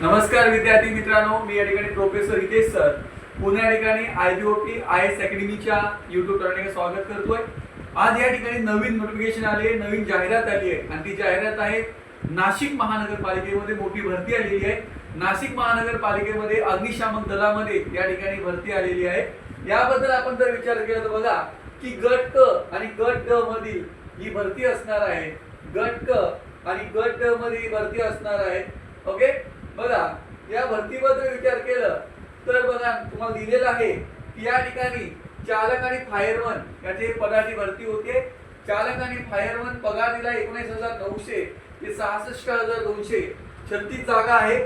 नमस्कार विद्यार्थी मित्रांनो मी या ठिकाणी प्रोफेसर हितेश सर. पुणे या ठिकाणी I B O P I S अकॅडमीच्या YouTube चॅनलने स्वागत करतोय. आज या ठिकाणी नवीन नोटिफिकेशन आले नवीन जाहिरात आली आहे आणि ती जाहिरात आहे नाशिक महानगरपालिकेमध्ये मोठी भरती आलेली आहे. नाशिक महानगरपालिकेमध्ये अग्निशामक दलामध्ये या ठिकाणी भरती आलेली आहे. याबद्दल आपण जर विचार केला तर बघा की गट क आणि गट ड मधील ही भरती असणार आहे. गट क आणि गट ड मध्ये ही भरती असणार आहे. ओके? बघा या भरतीबद्दल विचार केलं तर बघा तुम्हाला दिलेलं आहे की या ठिकाणी चालक आणि फायरमन याचे पदाची भरती होते. चालक आणि फायरमन पगार दिला एकोणीस हजार नऊशे ते सहासष्ट हजार दोनशे छत्तीस जागा आहे.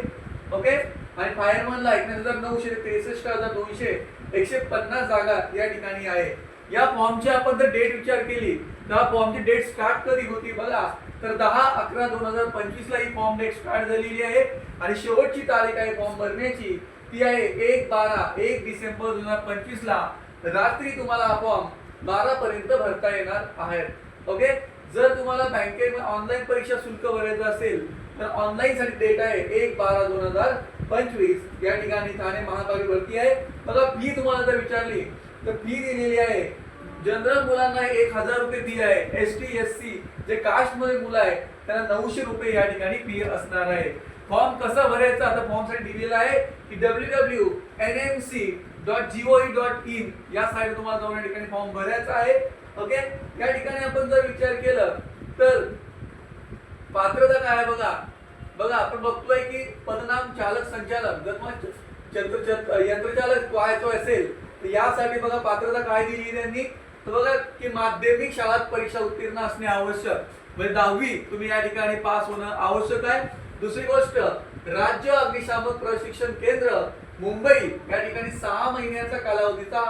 ओके? आणि फायरमनला एकोणीस हजार नऊशे ते त्रेसष्ट हजार दोनशे एकशे पन्नास जागा या ठिकाणी आहे. या फॉर्मची आपण जर डेट विचार केली तर फॉर्मची डेट स्टार्ट कधी होती बघा? तर दहा अकरा दोन हजार पंचवीसला ही फॉर्म डेट स्टार्ट झालेली आहे. आणि शेवटची तारीख आहे फॉर्म भरण्याची. ती आहे एक बारा एक डिसेंबर दोन हजार पंचवीस ला रात्री तुम्हाला हा फॉर्म बारा पर्यंत भरता येणार आहे. ओके? जर तुम्हाला बँकेत ऑनलाईन परीक्षा शुल्क भरायचं असेल तर ऑनलाईन साठी डेट आहे एक बारा दोन हजार पंचवीस. या ठिकाणी ठाणे महापालिका भरती आहे. बघा फी तुम्हाला जर विचारली तर फी दिलेली आहे जनरल मुलांना एक हजार रुपये फी आहे. एस टी एस सी जे कास्टमध्ये मुलं आहे त्यांना नऊशे रुपये या ठिकाणी फी असणार आहे. फॉर्म कसा भरायचा आता फॉर्मसाठी दिलेला आहे की W W N M C dot G O E dot in या साईट तुम्हाला जाऊन या ठिकाणी फॉर्म भरायचा आहे. ओके या ठिकाणी आपण जर विचार केलं तर पात्रता काय आहे बघा? बघा आपण बघतोय की पदनाम चालक संचालक जर मग यंत्रचालक व्हायचो असेल तर यासाठी बघा पात्रता काय दिली त्यांनी? तर बघा की माध्यमिक शाळात परीक्षा उत्तीर्ण असणे आवश्यक. म्हणजे दहावी तुम्ही या ठिकाणी पास होणं आवश्यक आहे. दुसरी गोष्ट राज्य अग्निशामक प्रशिक्षण केंद्र मुंबई या ठिकाणी सहा महिन्याचा कालावधीचा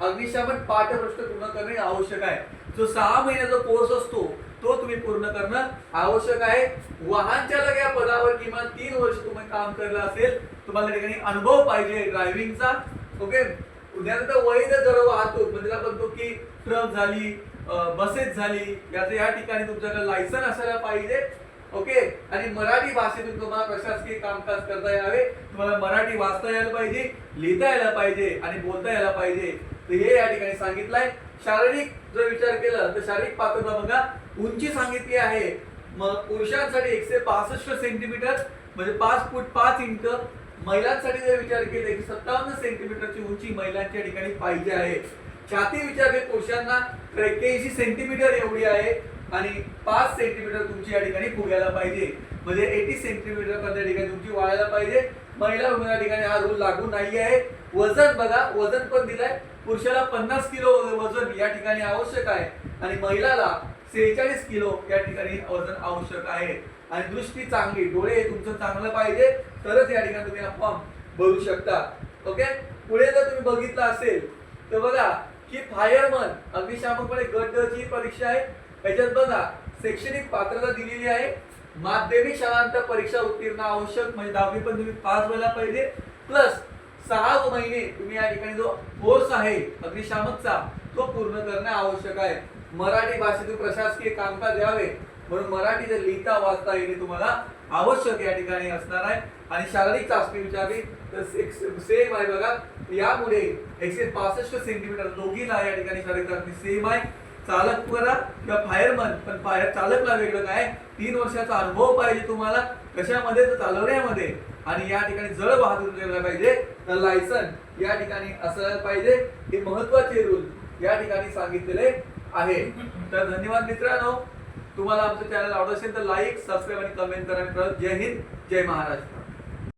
अग्निशामक पाठ्यपुस्तक पूर्ण करणे आवश्यक आहे. जो सहा महिन्याचा कोर्स असतो तो तुम्ही पूर्ण करणं आवश्यक आहे. वाहन चालक या पदावर किमान तीन वर्ष तुम्ही काम केलं असेल तुम्हाला ठिकाणी अनुभव पाहिजे ड्रायव्हिंगचा ओके त्यानंतर वैध जर वाहतूक म्हणजे आपण म्हणतो की ट्रक झाली बसेस झाली याचं या ठिकाणी तुमच्याकडे लायसन असायला पाहिजे ओके? आणि मराठी भाषेतून तुम्हाला प्रशासकीय कामकाज करता यावे तुम्हाला मराठी वाचता यायला पाहिजे लिहिता यायला पाहिजे आणि बोलता यायला पाहिजे. तर हे या ठिकाणी सांगितलंय. शारीरिक जर विचार केला तर शारीरिक पात्रता बघा उंची सांगितली आहे. मग पुरुषांसाठी एकशे पासष्ट सेंटीमीटर म्हणजे पाच फूट पाच इंच महिलांसाठी जर विचार केले की सत्तावन्न सेंटीमीटरची उंची महिलांच्या ठिकाणी पाहिजे आहे. छाती विचार पुरुषांना त्रेक्याऐंशी सेंटीमीटर एवढी आहे आणि पाच सेंटीमीटर तुमची या ठिकाणी फुगायला पाहिजे. म्हणजे एटी सेंटीमीटर पर्यंत या ठिकाणी तुमची वाढायला पाहिजे. महिला या ठिकाणी हा रूल लागू नाही आहे. वजन बघा वजन पण दिलाय. पुरुषाला पन्नास किलो वजन या ठिकाणी आवश्यक आहे. आणि महिलाला सेहेचाळीस किलो या ठिकाणी वजन आवश्यक आहे. आणि दृष्टी चांगली डोळे तुमचं चांगलं पाहिजे तरच या ठिकाणी तुम्ही हा फॉर्म भरू शकता. ओके पुढे जर तुम्ही बघितलं असेल तर बघा की फायरमन अग्निशामकपणे गट ची परीक्षा आहे. याच्यात बघा शैक्षणिक पात्रता दिलेली आहे. माध्यमिक शाळांत परीक्षा उत्तीर्ण आवश्यक म्हणजे दहावी पण तुम्ही पास व्हायला पाहिजे. प्लस सहा महिने तुम्ही या ठिकाणी जो कोर्स आहे अग्निशामकचा तो पूर्ण करणे आवश्यक आहे. मराठी भाषेतून प्रशासकीय कामकाज यावे म्हणून मराठी जर लिहिता वाचता येणे तुम्हाला आवश्यक या ठिकाणी असणार आहे. आणि शारीरिक चाचणी विचारली तर सेम आहे बघा. यामुळे एकशे पासष्ट सेंटीमीटर दोघीला या ठिकाणी शारीरिक चाचणी सेम आहे. चालक करा किंवा फायरमन पण फायर चालकला वेगळं काय? तीन वर्षाचा अनुभव पाहिजे तुम्हाला. कशामध्ये? तर चालवण्यामध्ये. आणि या ठिकाणी जळ वाहतूक करायला पाहिजे. तर लायसन या ठिकाणी असायला पाहिजे. हे महत्त्वाचे रूल या ठिकाणी सांगितलेले. आहे. तर धन्यवाद मित्रांनो. तुम्हाला आमचं चॅनल आवडत असेल तर लाईक सबस्क्राईब आणि कमेंट करा मित्रांनो. जय हिंद जय महाराष्ट्र.